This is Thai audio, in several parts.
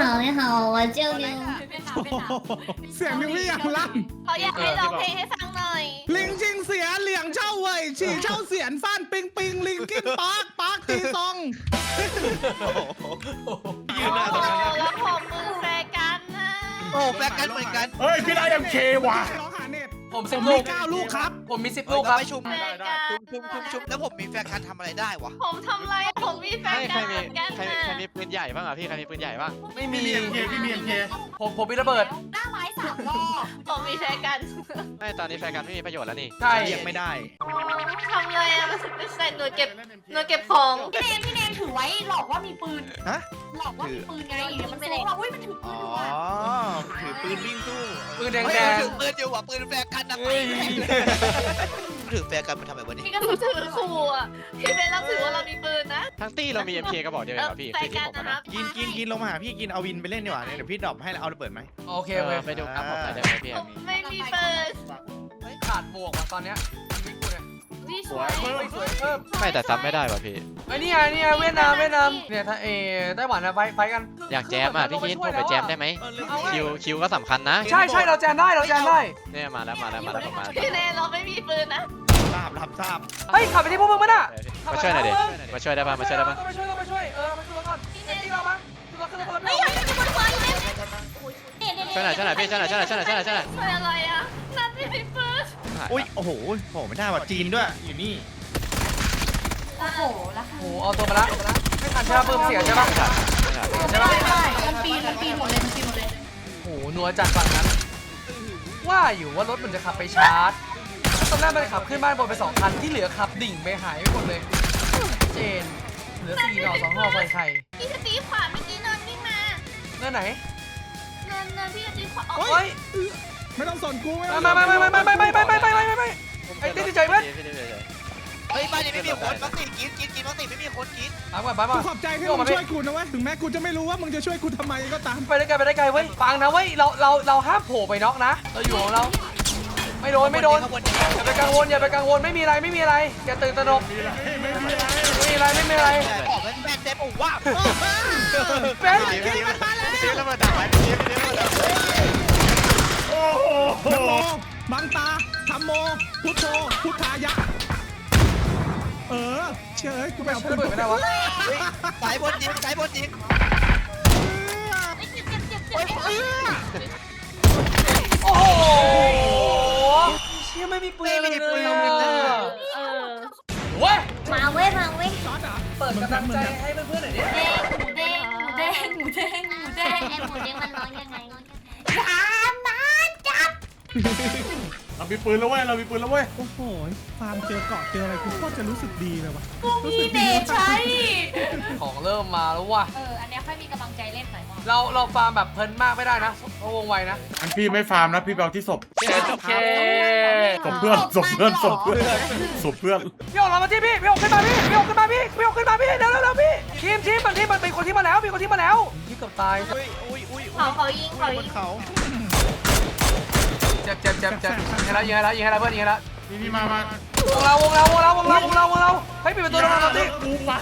เห่าไม่เห่าว่าเจ้ามิวเสียงมิวที่อย่างลั่นเขาอยากให้ร้องเพให้ฟังหน่อย ลิงชิงเสียเหลียงเช่าเว่ยฉีเช่าเสียนฟ้นปิงปิงลิงกินปาร์กปาร์กตีซองโอ้าล้นแล้วผมมือแฟกันนะโอ้แฟกันเหกัน เฮ้ยพี่นายยังเคว่ะ ผมผสิบมลูมีก เก้าลูกครับผมมีสิบลูลูกกคครัรับบชุบแฟร์กันชุบชุบชุบชุบแล้วผมมีแฟนกันทำอะไรได้วะผมทำไรผมมีแฟใครนใคกัรนเหมีมือนกันใครนะใครมีปืนใหญ่บ้างอะพี่ใครมีปืนใหญ่บ้างไม่มี พี่มีเอ็มเคพี่มีเอ็มเคผมผมมีระเบิด หน้าไม้สามรอบผมมีแฟนกันไม่ตอนนี้แฟนกันไม่มีประโยชน์แล้วนี่ใช่ เรียกไม่ได้ทำไรอะไม่ใส่หน่วยเก็บหน่วยเก็บของ พี่เนมพี่เนมถือไว้หลอกว่ามีปืน ฮะ หลอกว่ามีปืนไงเดี๋ยวมันสู้เราอุ้ยมันถือปือ๋นออยู่อะถือปืนวิ่งสู้ ปืนแดงเฮ้ยแดงถือปืนอยู่ว่ะปืนแฟนกันนะถือแฟนกันมันทำไมวะนี่พี่ก็ถือขู่อะพี่เป็นรับถือว่าเรามีปืนนะทั้งตี้เรามีเอ็มเคกระบอกเดียวเองเหรอพี่แฟคือนที่กันผมนะอะครันะบกินกินกินลงมาหาพี่กินเอาวินไปเล่นดีกว่าเนี่ยเดี๋ยวพี่ดรอปให้เอาระเบิดไหมโอเคเอโอเคอไปดูครับผมหน่อยได้ไหมพี่ผมไม่มีปืนขาดบวกว่ะตอนเนี้ย วิ่งกูเนี่ยพี่ช่วยเฮ้ยสวยเพิ่มไม่แต่ซ้ำไม่ได้ว่ะพี่ ไอ้นี่ไงนี่ไงเวียดนามเวียดนามเนี่ยถ้าเอไต้หวันนะไฟไฟกันอยากแจมอะพี่คิดผมไปแจมได้ไหมเออลืมเอาไว้คิวคิวก็สำคัญนะใช่ใช่เราแจมได้เราแจมได้เนี่ยมาแล้วมาแล้วมาแล้วผมมาพี่เนยเราไม่มีปืนนะทราบรับทราบเฮ้ยขับไปที่พวกมึงมั้ยน่ะมาช่วยหน่อยดิมาช่วยได้ป่ะมาช่วยได้ป่ะต้องไปช่วยต้องไปช่วยเออมาช่วยก่อนไอ้ที่เรามาช่วยกันคนละไม่ไม่อยากจะเป็นคนอยู่เลยช่วยหน่อยช่วยหน่อยพี่ช่วยหน่อยช่วยหน่อยช่วยหน่อยช่วยหน่อยช่วยหน่อยช่วยอะไรอะนั่นไม่มีปืน อุ้ยโอ้โหโหไม่ได้ว่ะจีนด้วยอยู่นี่โอ้โหแล้วค่ะโอ้โหเอาตัวมาละไม่ทันใช่ป่ะเพิ่มเสียงใช่ป่ะไม่ทันไม่ทันใช่ป่ะใช่มันปีนมันปีนหมดเลยมันปีนหมดเลยโอ้โหนัวจัดฝั่งนั้น ว่าอยู่ว่ารถมันจะขับไปชาร์จตอนแรกมันขับขึ้นบ้านบนไปสองคันที่เหลือขับดิ่งไปหายไปหมดเลย เจน เหลือสี่หน่อสองห่อใส่ไข่พี่จะตีขวาเมื่อกี้เนินวิ่งมาเนื้อไหนเนินเนินพี่จะตีขวาเฮ้ย ไม่ต้องสนกูไม่ต้ไม่องไม่ไม่ไม่ไม่ไม่ไม่ไม่ไม่ไม่ไม่ไม่ไม่ไอ้ตี้ดีใจเว้ยพี่ตี้ดีใจเฮ้ยบ้านนี้ไม่มีคนมักติกินกินกินมักติไม่มีคนกินปั๊บก่อนปั๊บกูก่อนขอบใจที่มึงช่วยกูนะเว้ยถึงแม้กูจะไม่รู้ว่ามึงจะช่วยกูทำไมก็ตาม ไปได้ไกลไปได้ไกลเว้ยฟังนะเว้ยเราเราเราห้ามโผล่ไปน็อกนะ เราอยู่ของเรา ไม่โดนไม่โดนอย่าไปกังวลอย่าไปกังวลไม่มีอะไรไม่มีอะไรอย่าตื่นตระหนกไม่มีอะไรไม่มีอะไรออกแม่นแม่นเต็มโอ้ว้าว เป็น พี่ตี้พี่ตี้แล้วมาดักไว้พี่ตี้พี่ตี้มาดักไว้ โหนะโมบังตาธรรมโม พุทโธ พุทธายะ เออ เชยกูไปเอาปืนเปิดไม่ได้วะสายบนยิงสายบนยิงโอ้โหเชี่ยไม่มีปืนเลยอะเออเว้ยมาเว้ยมาเว้ยช็อตเหรอเปิดกำลังใจให้เพื่อนๆหน่อยดิหมูเด้งหมูเด้งหมูเด้งหมูเด้งไอ้หมูเด้งมันร้องยังไงอย่ามาจับ เรามีปืนแล้วเว้ย เรามีปืนแล้วเว้ย โอ้โหฟาร์มเจอเกาะเจออะไรกูโคตรจะรู้สึกดีเลยว่ะกูมีเดชใช้ของเริ่มมาแล้วว่ะ เออ อันเนี้ยค่อยมีกำลังใจเล่นหน่อยมั้งเราเราฟาร์มแบบเพลินมากไม่ได้นะเพราะวงไวนะ อันพี่ไม่ฟาร์มนะ พี่ไปเอาที่ศพโอเคศพเพื่อนศพเพื่อนศพเพื่อนศพเพื่อน พี่ออกเรามาที่พี่พี่ออกขึ้นมาพี่พี่ออกขึ้นมาพี่พี่ออกขึ้นมาพี่เร็วเร็วเร็วพี่ทีมทีมมันทีมมันเป็นคนที่มาแล้วมีคนที่มาแล้วที่เกือบตายอุ้ยอุ้ยอุ้ยเขาเขายิงเขาบยินงเขา เจ็บเจ็บเจ็บเจ็บยิงให้แล้วยิงให้แล้วยิงให้แล้วเพื่อนยิงให้แล้วนี่นี่มามาวงเราวงเราวงเราวงเราวงเราวงเราเฮ้ยปิดประตูเราเราดิกูมา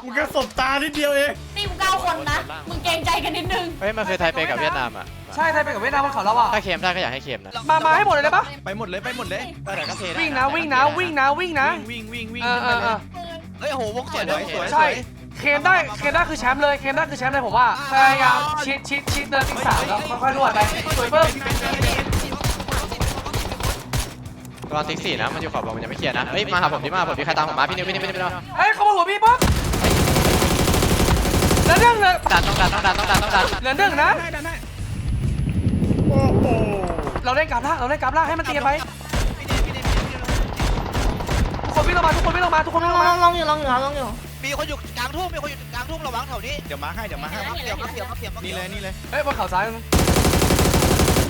กูแค่สบตานิดเดียวเองนี่มึงเก้าคนนะ มึงเกรงใจกันนิดนึง เฮ้ยมันคือไทยเปกับเวียดนามอะ ใช่ไทยไปกับเวียดนามบนเขาเราอะถ้าเค็มได้ก็อยากให้เค็มนะ มา มาให้หมดเลยได้ปะไปหมดเลยไปหมดเลยเออแต่ก็เทได้วิ่งนะวิ่งนะวิ่งนะวิ่งนะ วิ่งวิ่งวิ่งเออเออเออเฮ้ยโหวงสวยด้วยสวยใช่เคมได้เคมได้คือแชมป์เลยเคมได้คือแชมป์เลยผมว่าพยายามชิดชิดชิดเดินติ๊กสามแล้วค่อยๆนวดไปสวยเพิ่ม รอติ๊กสี่นะมันอยู่ขอบอกมันยังไม่เคลียร์นะเฮ้ยมาหาผมดิมาหาผมดิใครตามผมมาพี่นิวพี่นิวพี่นิวพี่นิวเฮ้ยเข้ามาหัวพี่ปุ๊บเหลือหนึ่งเหลือดันต้องดันต้องดันต้องดันต้องดันเหลือหนึ่งนะ ได้ได้ได้โอ้โหเราเล่นกราบล่างเราเล่นกราบล่างให้มันตีกันไปทุกคนวิ่งลงมาทุกคนวิ่งลงมาทุกคนวิ่งลงมาลองอยู่ลองอยู่ลองอยู่มีคนอยู่กลางทุ่งมีคนอยู่กลางทุ่งระวังแถวนี้เดี๋ยวมาให้เดี๋ยวมาให้เดี๋ยวมาเดี๋ยวมาเดี๋ยวมานี่เลยนี่เลยเฮ้ยบนเขาซ้ายนึง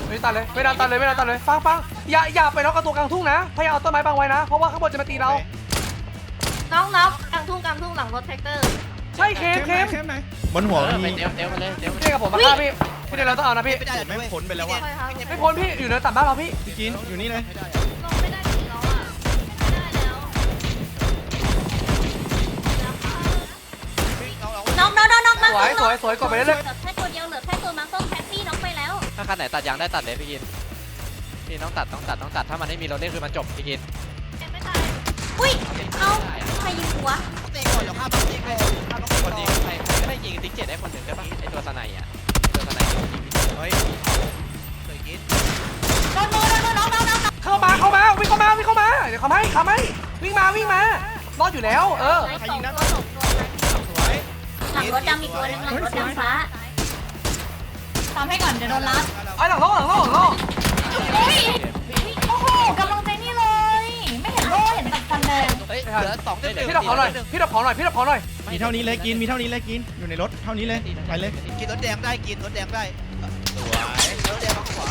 ไม่ตันเลยไม่ดันตันเลยไม่ดันตันเลยฟังฟังอย่าอย่าไปน็อกกับตัวกลางทุ่งนะพยายามเอาต้นไม้บังไว้นะ เพราะว่าข้างบนจะมาตีเรา น้องน้องกลางทุ่งกลางทุ่งหลังรถแท็กเตอร์ ใช่เคมเคมเข้มไหนบนหัวเออไปมีเดี๋ยวเดี๋ยวมาเลยเดี๋ยวพี่กับผมมาฆ่าพี่พี่เดี๋ยวเราต้องเอานะพี่ไม่ได้ไม่พ้นไปแล้วว่ะใช่ครับไม่พ้นพี่อยู่เนินต่ำบ้านเราพี่พี่กินอยู่นี่เลยลงไม่ได้จริงแล้วอะไม่ได้แล้วน้องน้องน้องน้องสวยสวยสวยกดไปเรื่อยเาคันไหนตัดยางได้ตัดเลยพี่กินพี่ต้องตัดต้องตัดต้องตัดถ้ามันไม่มีรถเล่นคือมันจบพี่กินไม่ตายอุ้ยเอาใครยิงหัวตีก่อนเดี๋ยวข้ามตีก่อนข้ามคนตียิงก่อนใครไม่ได้ยิงติ๊กเจ็ดได้คนหนึ่งได้ปะไอตัวสไนอะตัวสไนยิงพี่เฮ้ยเคยกินโดนมือโดนมือน้องน้องน้องเข้ามาเข้ามาวิ่งเข้ามาวิ่งเข้ามาเดี๋ยวเขาให้เขาให้วิ่งมาวิ่งมารอดอยู่แล้ว เออสองตัวสองตัวสวยหลังรถดำอีกตัวหนึงหลังรถดำฟ้า ทำให้ก่อนเดี๋ยวโดนรัดไอ้หลังโล่หลังโล่หลังโล่เฮ้ยโอ้โหกำลังใจนี่เลย ไม่เห็นโล่เห็นแต่ฟันแดงเฮ้ยเหลือสองหนึ่งพี่ดับของหน่อยพี่ดับของหน่อยพี่ดับของหน่อยมีเท่านี้เลยกินมีเท่านี้เลยกินอยู่ในรถเท่านี้เลยไปเลยกินรถแดงได้กินรถแดงได้สวยรถแดงมาขวา